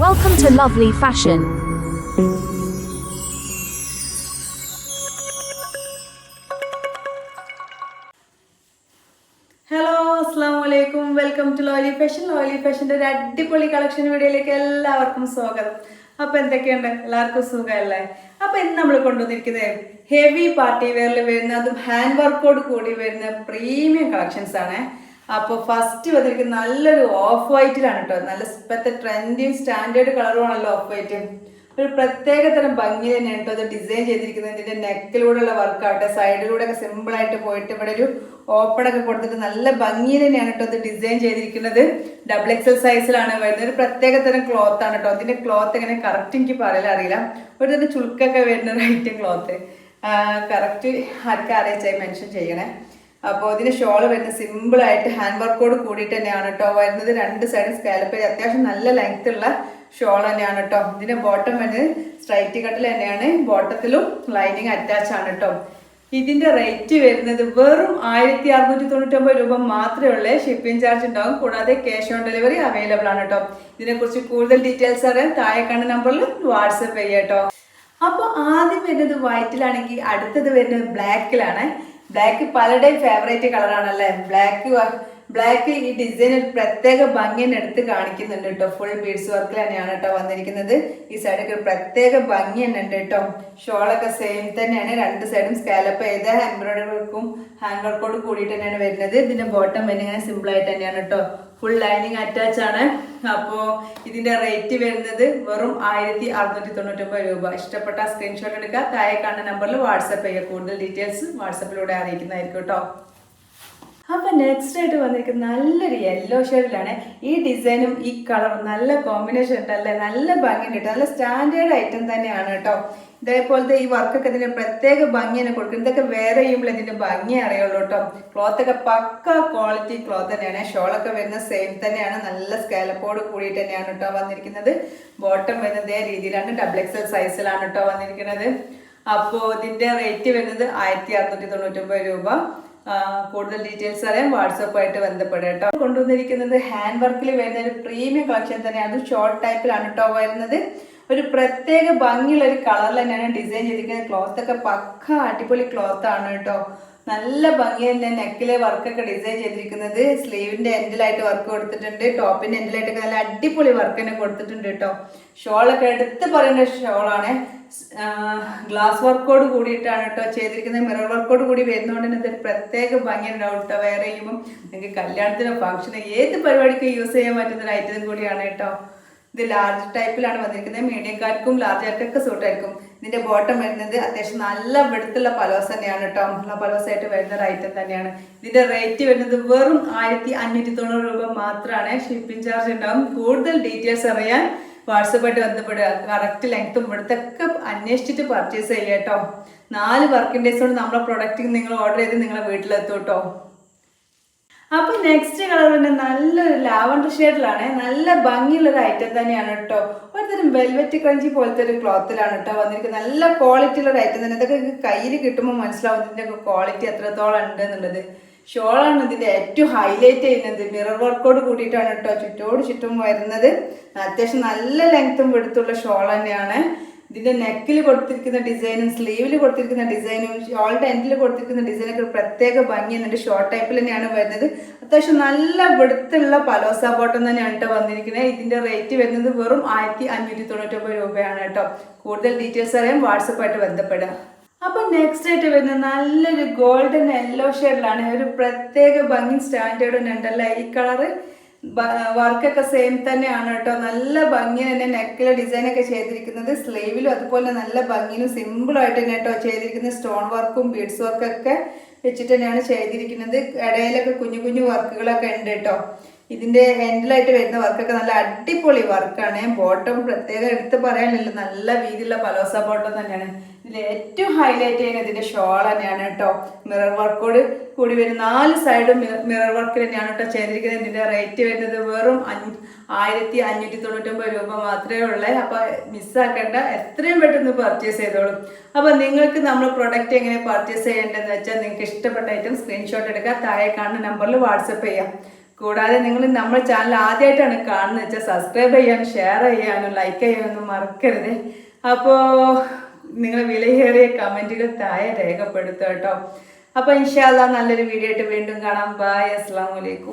Welcome to Lovely Fashion. Hello അസ്സാം വലൈക്കും welcome to lovely fashion lovely ഫാഷന്റെ ഒരു അടിപൊളി കളക്ഷൻ വീഡിയോയിലേക്ക് എല്ലാവർക്കും സ്വാഗതം. അപ്പൊ എന്തൊക്കെയുണ്ട്? എല്ലാവർക്കും സുഖമല്ലേ? അപ്പൊ ഇന്ന് നമ്മൾ കൊണ്ടുവന്നിരിക്കുന്നത് ഹെവി പാർട്ടി വെയറിൽ വരുന്ന അതും ഹാൻഡ് വർക്കോട് കൂടി വരുന്ന പ്രീമിയം കളക്ഷൻസ് ആണ്. അപ്പോൾ ഫസ്റ്റ് വന്നിരിക്കുന്നത് നല്ലൊരു ഓഫ് വൈറ്റിലാണ് കേട്ടോ നല്ല ഇപ്പോഴത്തെ ട്രെൻഡിങ് സ്റ്റാൻഡേർഡ് കളറുമാണല്ലോ ഓഫ് വൈറ്റ് ഒരു പ്രത്യേക തരം ഭംഗി തന്നെയാണ് കേട്ടോ അത് ഡിസൈൻ ചെയ്തിരിക്കുന്നത്. ഇതിന്റെ നെക്കിലൂടെയുള്ള വർക്കാവട്ടെ സൈഡിലൂടെ ഒക്കെ സിമ്പിൾ ആയിട്ട് പോയിട്ട് ഇവിടെ ഒരു ഓപ്പൺ ഒക്കെ കൊടുത്തിട്ട് നല്ല ഭംഗി തന്നെയാണ് കേട്ടോ അത് ഡിസൈൻ ചെയ്തിരിക്കുന്നത്. ഡബിൾ എക്സൽ സൈസിലാണ് വരുന്നത്. ഒരു പ്രത്യേക തരം ക്ലോത്ത് ആണ് കേട്ടോ അതിന്റെ ക്ലോത്ത് എങ്ങനെ കറക്റ്റ് എനിക്ക് പറയാൻ അറിയില്ല. ഒരു തന്നെ വരുന്ന ഒരു ഐറ്റം ക്ലോത്ത് കറക്റ്റ് ആർക്കും അറിയിച്ചായി മെൻഷൻ ചെയ്യണേ. അപ്പോൾ ഇതിന് ഷോൾ വരുന്നത് സിമ്പിൾ ആയിട്ട് ഹാൻഡ് വർക്കോട് കൂടിയിട്ട് തന്നെയാണ് കേട്ടോ വരുന്നത് രണ്ട് സൈഡും സ്കാലപ്പ് അത്യാവശ്യം നല്ല ലെങ്ത് ഉള്ള ഷോൾ തന്നെയാണ് കേട്ടോ ഇതിന്റെ ബോട്ടം വരുന്നത് സ്ട്രൈറ്റ് കട്ടിൽ തന്നെയാണ്. ബോട്ടത്തിലും ലൈനിങ് അറ്റാച്ച് ആണ് കേട്ടോ ഇതിന്റെ റേറ്റ് വരുന്നത് വെറും ആയിരത്തി അറുന്നൂറ്റി തൊണ്ണൂറ്റൊമ്പത് രൂപ മാത്രമേ ഉള്ളൂ. ഷിപ്പിംഗ് ചാർജ് ഉണ്ടാകും കൂടാതെ ക്യാഷ് ഓൺ ഡെലിവറി അവൈലബിൾ ആണ് കേട്ടോ ഇതിനെക്കുറിച്ച് കൂടുതൽ ഡീറ്റെയിൽസ് അറിയാൻ താഴെ കണ്ട നമ്പറിൽ വാട്സപ്പ് ചെയ്യാം കേട്ടോ അപ്പോൾ ആദ്യം വരുന്നത് വൈറ്റിലാണെങ്കിൽ അടുത്തത് വരുന്നത് ബ്ലാക്കിലാണ് ബ്ലാക്ക് പലരുടെയും ഫേവറേറ്റ് കളറാണല്ലേ ബ്ലാക്ക് ബ്ലാക്ക് ഈ ഡിസൈൻ ഒരു പ്രത്യേക ഭംഗി തന്നെ എടുത്ത് കാണിക്കുന്നുണ്ട് കേട്ടോ. ഫുൾ ബീഡ്സ് വർക്കിൽ തന്നെയാണ് കേട്ടോ വന്നിരിക്കുന്നത്. ഈ സൈഡൊക്കെ ഒരു പ്രത്യേക ഭംഗി തന്നെ ഉണ്ട് കേട്ടോ. ഷോളൊക്കെ സെയിം തന്നെയാണ്. രണ്ട് സൈഡും സ്കാലപ്പ് ചെയ്ത എംബ്രോയിഡറി വർക്കും ഹാൻഡ് വർക്കോട് കൂടിയിട്ട് തന്നെയാണ് വരുന്നത്. ഇതിന്റെ ബോട്ടം വരുന്നത് സിമ്പിൾ ആയിട്ട് തന്നെയാണ് കേട്ടോ. ഫുൾ ലൈനിങ് അറ്റാച്ച് ആണ്. അപ്പോൾ ഇതിന്റെ റേറ്റ് വരുന്നത് വെറും ആയിരത്തി അറുന്നൂറ്റി തൊണ്ണൂറ്റൊമ്പത് രൂപ. ഇഷ്ടപ്പെട്ട സ്ക്രീൻഷോട്ട് എടുക്കുക. താഴെ കാണുന്ന നമ്പറിൽ വാട്സപ്പ് ചെയ്യുക. കൂടുതൽ ഡീറ്റെയിൽസ് വാട്സപ്പിലൂടെ അറിയിക്കുന്നതായിരിക്കും കേട്ടോ. അപ്പൊ നെക്സ്റ്റ് ആയിട്ട് വന്നിരിക്കുന്നത് നല്ലൊരു യെല്ലോ ഷെയ്ഡിലാണ് ഈ ഡിസൈനും ഈ കളറും നല്ല കോമ്പിനേഷൻ ഉണ്ടല്ലേ നല്ല ഭംഗിയുണ്ട് കേട്ടോ. നല്ല സ്റ്റാൻഡേർഡ് ഐറ്റം തന്നെയാണ് കേട്ടോ. ഇതേപോലത്തെ ഈ വർക്കൊക്കെ ഇതിന് പ്രത്യേക ഭംഗി തന്നെ കൊടുക്കും. ഇതൊക്കെ വേറെ ചെയ്യുമ്പോൾ ഇതിന്റെ ഭംഗി അറിയുള്ളൂ കേട്ടോ. ക്ലോത്ത് ഒക്കെ പക്ക ക്വാളിറ്റി ക്ലോത്ത് തന്നെയാണ്. ഷോളൊക്കെ വരുന്ന സെയിം തന്നെയാണ്. നല്ല സ്കാലപ്പോട് കൂടിയിട്ട് തന്നെയാണ് കേട്ടോ വന്നിരിക്കുന്നത്. ബോട്ടം വരുന്നത് ഇതേ രീതിയിലാണ്. ഡബിൾ എക്സൽ സൈസിലാണ് കേട്ടോ വന്നിരിക്കുന്നത്. അപ്പോൾ ഇതിന്റെ റേറ്റ് വരുന്നത് ആയിരത്തി അറുന്നൂറ്റി തൊണ്ണൂറ്റൊമ്പത് രൂപ. കൂടുതൽ ഡീറ്റെയിൽസ് അറിയാൻ വാട്സപ്പായിട്ട് ബന്ധപ്പെടുക കേട്ടോ. കൊണ്ടുവന്നിരിക്കുന്നത് ഹാൻഡ് വർക്കിൽ വരുന്ന ഒരു പ്രീമിയം കളക്ഷൻ തന്നെയാണ്. അത് ഷോർട്ട് ടൈപ്പിലാണ് കേട്ടോ വരുന്നത്. ഒരു പ്രത്യേക ഭംഗിയുള്ള ഒരു കളറിൽ തന്നെയാണ് ഡിസൈൻ ചെയ്തിരിക്കുന്നത്. ക്ലോത്ത് ഒക്കെ പക്ക അടിപൊളി ക്ലോത്ത് ആണ് കേട്ടോ. നല്ല ഭംഗി തന്നെ നെക്കിലെ വർക്കൊക്കെ ഡിസൈൻ ചെയ്തിരിക്കുന്നത്. സ്ലീവിന്റെ എൻഡിലായിട്ട് വർക്ക് കൊടുത്തിട്ടുണ്ട്. ടോപ്പിന്റെ എൻഡിലായിട്ടൊക്കെ നല്ല അടിപൊളി വർക്ക് തന്നെ കൊടുത്തിട്ടുണ്ട് കേട്ടോ ഷോളൊക്കെ എടുത്ത് പറയേണ്ട ഷോളാണ്. ഗ്ലാസ് വർക്കോട് കൂടിയിട്ടാണ് കേട്ടോ ചെയ്തിരിക്കുന്നത്. മിറർ വർക്കോട് കൂടി വരുന്നതുകൊണ്ട് തന്നെ ഇതൊരു പ്രത്യേക ഭംഗി ഉണ്ടാവും കേട്ടോ വേറെ ചെയ്യുമ്പം നിങ്ങൾക്ക് കല്യാണത്തിനോ ഫംഗ്ഷനോ ഏത് പരിപാടിക്കും യൂസ് ചെയ്യാൻ പറ്റുന്ന ഒരു ഐറ്റം കൂടിയാണ് കേട്ടോ ഇത് ലാർജ് ടൈപ്പിലാണ് വന്നിരിക്കുന്നത്. മീഡിയക്കാർക്കും ലാർജ് ആർക്കൊക്കെ ഇതിന്റെ ബോട്ടം വരുന്നത് അത്യാവശ്യം നല്ല വെടുത്തുള്ള പലോസ് തന്നെയാണ് കേട്ടോ നല്ല പലോസ് ആയിട്ട് വരുന്ന ഒരു ഐറ്റം തന്നെയാണ്. ഇതിന്റെ റേറ്റ് വരുന്നത് വെറും ആയിരത്തി അഞ്ഞൂറ്റി തൊണ്ണൂറ് രൂപ മാത്രമാണ് ഷിപ്പിംഗ് ചാർജ് ഉണ്ടാവും. കൂടുതൽ ഡീറ്റെയിൽസ് അറിയാൻ വാട്സപ്പായിട്ട് ബന്ധപ്പെടുക. കറക്റ്റ് ലെങ്ത്തും ഇവിടുത്തൊക്കെ അന്വേഷിച്ചിട്ട് പർച്ചേസ് ചെയ്യാം കേട്ടോ നാല് വർക്കിംഗ് ഡേയ്സ് കൊണ്ട് നമ്മളെ പ്രൊഡക്റ്റ് നിങ്ങൾ ഓർഡർ ചെയ്ത് നിങ്ങളെ വീട്ടിലെത്തും കേട്ടോ അപ്പൊ നെക്സ്റ്റ് കളർ തന്നെ നല്ലൊരു ലാവണ്ടർ ഷെയ്ഡിലാണ് നല്ല ഭംഗിയുള്ളൊരു ഐറ്റം തന്നെയാണ് കേട്ടോ ഒരുതരം വെൽവെറ്റ് ക്രഞ്ചി പോലത്തെ ഒരു ക്ലോത്തിലാണ് കേട്ടോ വന്നിരിക്കുന്നത്. നല്ല ക്വാളിറ്റി ഉള്ള ഒരു ഐറ്റം തന്നെ. ഇതൊക്കെ കയ്യിൽ കിട്ടുമ്പോൾ മനസ്സിലാവും ഇതിന്റെ ഒക്കെ ക്വാളിറ്റി എത്രത്തോളം ഉണ്ട് എന്നുള്ളത് ഷോളാണ് ഇതിന്റെ ഏറ്റവും ഹൈലൈറ്റ് ചെയ്യുന്നത്. മിറർ വർക്കോട് കൂടിയിട്ടാണ് കേട്ടോ ചുറ്റോട് ചുറ്റും വരുന്നത്. അത്യാവശ്യം നല്ല ലെങ്ത്തും വെടുത്തുള്ള ഷോൾ തന്നെയാണ്. ഇതിന്റെ നെക്കിൽ കൊടുത്തിരിക്കുന്ന ഡിസൈനും സ്ലീവിൽ കൊടുത്തിരിക്കുന്ന ഡിസൈനും ഷോളിന്റെ എൻഡിൽ കൊടുത്തിരിക്കുന്ന ഡിസൈനൊക്കെ പ്രത്യേക ഭംഗി എന്നിട്ട് ഷോർട്ട് ടൈപ്പിൽ തന്നെയാണ് വരുന്നത്. അത്യാവശ്യം നല്ല വെടുത്തുള്ള പലോസ ബോട്ടം തന്നെയാണ് കേട്ടോ വന്നിരിക്കുന്നത്. ഇതിന്റെ റേറ്റ് വരുന്നത് വെറും ആയിരത്തി അഞ്ഞൂറ്റി തൊണ്ണൂറ്റൊമ്പത് രൂപയാണ് കേട്ടോ കൂടുതൽ ഡീറ്റെയിൽസ് അറിയാൻ വാട്സപ്പായിട്ട് ബന്ധപ്പെടുക. അപ്പൊ നെക്സ്റ്റ് ആയിട്ട് വരുന്നത് നല്ലൊരു ഗോൾഡൻ യെല്ലോ ഷെയ്ഡിലാണ് ഒരു പ്രത്യേക ഭംഗി സ്റ്റാൻഡേർഡ് ഉണ്ടല്ലേ ഈ കളറ് വർക്കൊക്കെ സെയിം തന്നെയാണ് കേട്ടോ. നല്ല ഭംഗി തന്നെ നെക്കിൽ ഡിസൈൻ ഒക്കെ ചെയ്തിരിക്കുന്നത്. സ്ലീവിലും അതുപോലെ നല്ല ഭംഗിയിലും സിമ്പിൾ ആയിട്ട് തന്നെ കേട്ടോ ചെയ്തിരിക്കുന്നത് സ്റ്റോൺ വർക്കും ബീഡ്സ് വർക്കൊക്കെ വെച്ചിട്ട് തന്നെയാണ് ചെയ്തിരിക്കുന്നത്. ഇടയിലൊക്കെ കുഞ്ഞു കുഞ്ഞു വർക്കുകളൊക്കെ ഉണ്ട് കേട്ടോ. ഇതിന്റെ എൻഡിലായിട്ട് വരുന്ന വർക്കൊക്കെ നല്ല അടിപൊളി വർക്കാണ്. ബോട്ടം പ്രത്യേകം എടുത്ത് പറയാനില്ല നല്ല വീതിയുള്ള പലോസ ബോട്ടം തന്നെയാണ്. ഇതിൽ ഏറ്റവും ഹൈലൈറ്റ് ചെയ്യുന്ന ഇതിന്റെ ഷോൾ തന്നെയാണ് കേട്ടോ മിറർ വർക്കോട് കൂടി വരുന്ന നാല് സൈഡും മിറർ വർക്ക് തന്നെയാണ് കേട്ടോ ചെയ്തിരിക്കുന്നത്. ഇതിന്റെ റേറ്റ് വരുന്നത് വെറും അഞ്ഞൂ- ആയിരത്തി അഞ്ഞൂറ്റി തൊണ്ണൂറ്റൊമ്പത് രൂപ മാത്രമേ ഉള്ളൂ. അപ്പൊ മിസ്സാക്കേണ്ട എത്രയും പെട്ടെന്ന് പർച്ചേസ് ചെയ്തോളും. അപ്പൊ നിങ്ങൾക്ക് നമ്മൾ പ്രൊഡക്റ്റ് എങ്ങനെ പർച്ചേസ് ചെയ്യേണ്ടതെന്ന് വെച്ചാൽ നിങ്ങൾക്ക് ഇഷ്ടപ്പെട്ട ഐറ്റം സ്ക്രീൻഷോട്ട് എടുക്കുക താഴെ കാണുന്ന നമ്പറിൽ വാട്സപ്പ് ചെയ്യാം. കൂടാതെ നിങ്ങൾ നമ്മുടെ ചാനൽ ആദ്യമായിട്ടാണ് കാണുന്നത് വെച്ചാൽ സബ്സ്ക്രൈബ് ചെയ്യാനും ഷെയർ ചെയ്യാനും ലൈക്ക് ചെയ്യാനൊന്നും മറക്കരുത്. അപ്പോൾ നിങ്ങൾ വിലയേറിയ കമന്റുകൾ താഴെ രേഖപ്പെടുത്തുക കേട്ടോ. അപ്പോൾ ഇൻഷാല്ല നല്ലൊരു വീഡിയോ ആയിട്ട് വീണ്ടും കാണാം. ബായ് അസ്സാം വലൈക്കും